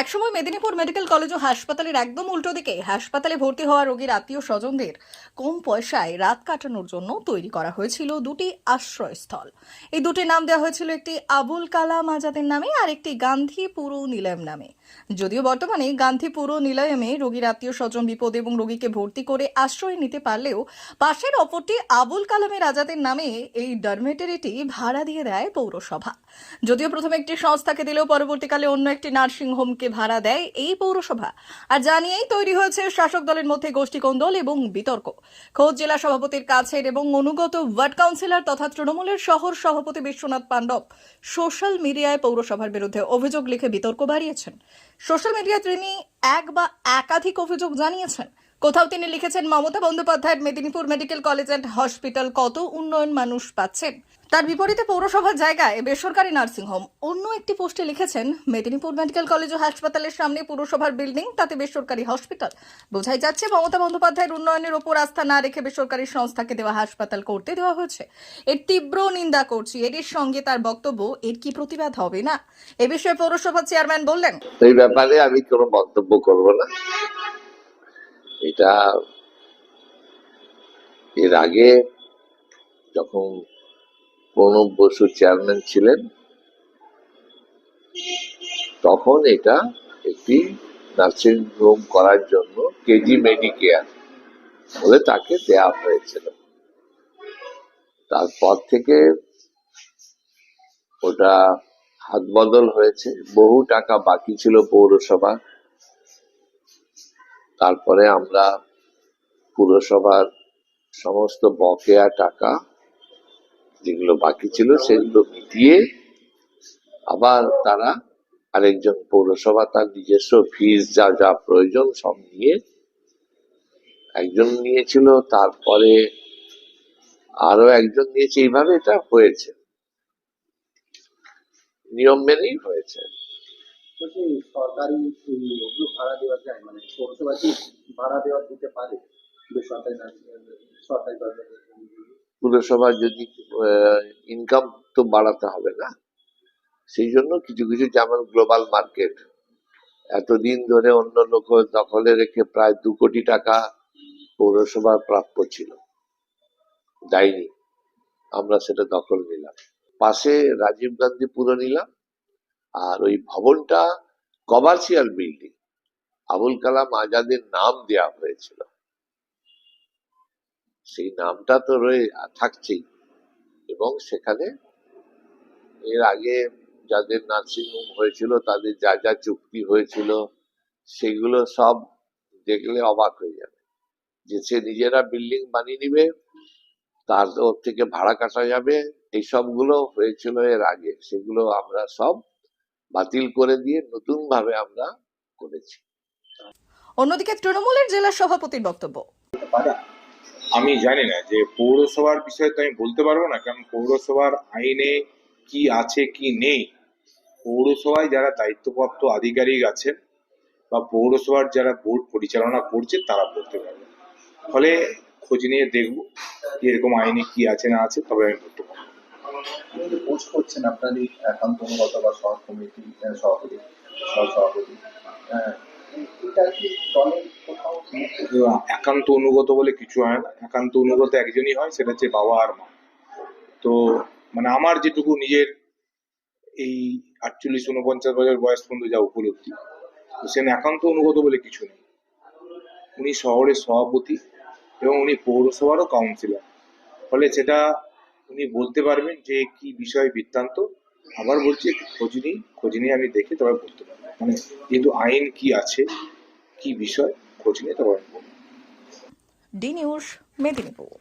একসময় Medinipur medical college ও হাসপাতালের একদম উল্টো দিকে হাসপাতালে ভর্তি হওয়া রোগীর আত্মীয় স্বজনদের কম পয়সায় রাত কাটানোর জন্য তৈরি করা হয়েছিল দুটি আশ্রয়স্থল। এই দুটি নাম দেওয়া হয়েছিল একটি আবুল কালাম আজাদের নামে আর একটি গান্ধী পুরু নিলাম নামে। যদিও বর্তমানে গান্ধী পুরো নিলয়মে রোগীর আত্মীয় স্বজন বিপদ এবং রোগীকে ভর্তি করে আশ্রয় নিতে পারলেও পাশের অপরটি আবুল কালামের আজাদের নামে এই ডরমেটরিটি ভাড়া দিয়ে দেয় পৌরসভা। যদিও প্রথমে একটি সংস্থাকে দিলেও পরবর্তীকালে অন্য একটি নার্সিং হোমকে ভাড়া দেয় এই পৌরসভা। আর জানিয়েই তৈরি হয়েছে শাসক দলের মধ্যে গোষ্ঠীকোন্দল এবং বিতর্ক। খোদ জেলা সভাপতির কাছের এবং অনুগত ওয়ার্ড কাউন্সিলর তথা তৃণমূলের শহর সভাপতি বিশ্বনাথ পাণ্ডব সোশ্যাল মিডিয়ায় পৌরসভার বিরুদ্ধে অভিযোগ লিখে বিতর্ক বাড়িয়েছেন। সোশ্যাল মিডিয়ায় তিনি এক বা একাধিক অভিযোগ জানিয়েছেন। কোথাও তিনি লিখেছেন, মমতা বন্দ্যোপাধ্যায়ের Medinipur medical college and hospital কত উন্নয়ন মানুষ পাচ্ছেন? তার বিপরীতে পৌরসভার জায়গায় বেসরকারি নার্সিংহোম অন্য একটি পোস্টে লিখেছেন, মেদিনীপুর মেডিকেল কলেজ ও হাসপাতালের সামনে পুরসভার বিল্ডিং, তাতে বেসরকারি হসপিটাল। বোঝাই যাচ্ছে, মমতা বন্দ্যোপাধ্যায়ের উন্নয়নের ওপর আস্থা না রেখে বেসরকারি সংস্থাকে দেওয়া হাসপাতাল করতে দেওয়া হয়েছে। এর তীব্র নিন্দা করছি এর সঙ্গে তার বক্তব্য, এর কি প্রতিবাদ হবে না? এ বিষয়ে পৌরসভার চেয়ারম্যান বললেন, এই ব্যাপারে আমি কোনো মন্তব্য করব না। এটা এর আগে যখন প্রণব বসু চেয়ারম্যান ছিলেন, তখন এটা একটি নার্সিং হোম করার জন্য কেজি মেডিকেয়ার বলে তাকে দেয়া হয়েছিল। তারপর থেকে ওটা হাত বদল হয়েছে, বহু টাকা বাকি ছিল পৌরসভা। তারপরে আমরা পুরসভার সমস্ত বকেয়া টাকা যেগুলো বাকি ছিল সেগুলো মিটিয়ে আবার তারা আরেকজন পৌরসভা তার নিজস্ব ফিস যা যা প্রয়োজন সব নিয়ে একজন নিয়েছিল, তারপরে আরও একজন নিয়েছে। এইভাবে এটা হয়েছে। নিয়ম মেনেই হয়েছে। সরকারি ভাড়া দেওয়া যায়? মানে পৌরসভা কি ভাড়া দেওয়া দিতে পারে? সরকারি দরকারি পুরসভার যদি ইনকাম তো বাড়াতে হবে না। সেই জন্য কিছু কিছু যেমন গ্লোবাল মার্কেট এতদিন ধরে অন্য লোক দখলে রেখে প্রায় দু কোটি টাকা পৌরসভার প্রাপ্য ছিল। দেয়নি আমরা সেটা দখল নিলাম। পাশে রাজীব গান্ধী পুরো নিলাম। আর ওই ভবনটা কমার্শিয়াল বিল্ডিং আবুল কালাম আজাদের নাম দেয়া হয়েছিল। সেই নামটা তো রয়ে থাকছেই। এবং সেখানে এর আগে যাদের নার্সিং হোম হয়েছিল তাদের যা যা চুক্তি হয়েছিল সেগুলো সব দেখলে অবাক হয়ে যাবে। যে সে নিজেরা বিল্ডিং বানিয়ে নিবে তার ওর থেকে ভাড়া কাটা যাবে এই সবগুলো হয়েছিল এর আগে। সেগুলো আমরা সব বাতিল করে দিয়ে নতুন ভাবে আমরা করেছি। অন্যদিকে তৃণমূলের জেলা সভাপতির বক্তব্য। আমি জানি না যে পৌরসভার বিষয়ে তো আমি বলতে পারব না, কারণ পৌরসভার আইনে কি আছে, কি নেই? পৌরসভায় যারা দায়িত্বপ্রাপ্ত আধিকারিক আছেন বা পৌরসভার যারা বোর্ড পরিচালনা করছে, তারা বলতে পারবে। ফলে খোঁজ নিয়ে দেখব এরকম আইনে কি আছে, না আছে, তবে আমি বলতে পারব। পোস্ট করছেন, আপনারই একান্ত বা সহ কমিটি সভাপতি সহ সভাপতি একান্ত অনুগত বলে কিছু হয় না। একান্ত অনুগত একজনই হয়, সেটা হচ্ছে বাবা আর মা। তো মানে আমার যেটুকু নিজের এই আটচল্লিশ উনপঞ্চাশ বছর বয়স পর্যন্ত যা উপলব্ধি, তো সেখানে একান্ত অনুগত বলে কিছু নেই। উনি শহরের সভাপতি এবং উনি পৌরসভারও কাউন্সিলর ফলে সেটা উনি বলতে পারবেন যে কি বিষয় বৃত্তান্ত। আবার বলছি, খোঁজ নিই খোঁজ নিয়ে আমি দেখে তবে বলতে পারব। মানে যেহেতু আইন কি আছে কি বিষয় খোঁজ নিয়ে পারব ডি নিউজ মেদিনীপুর।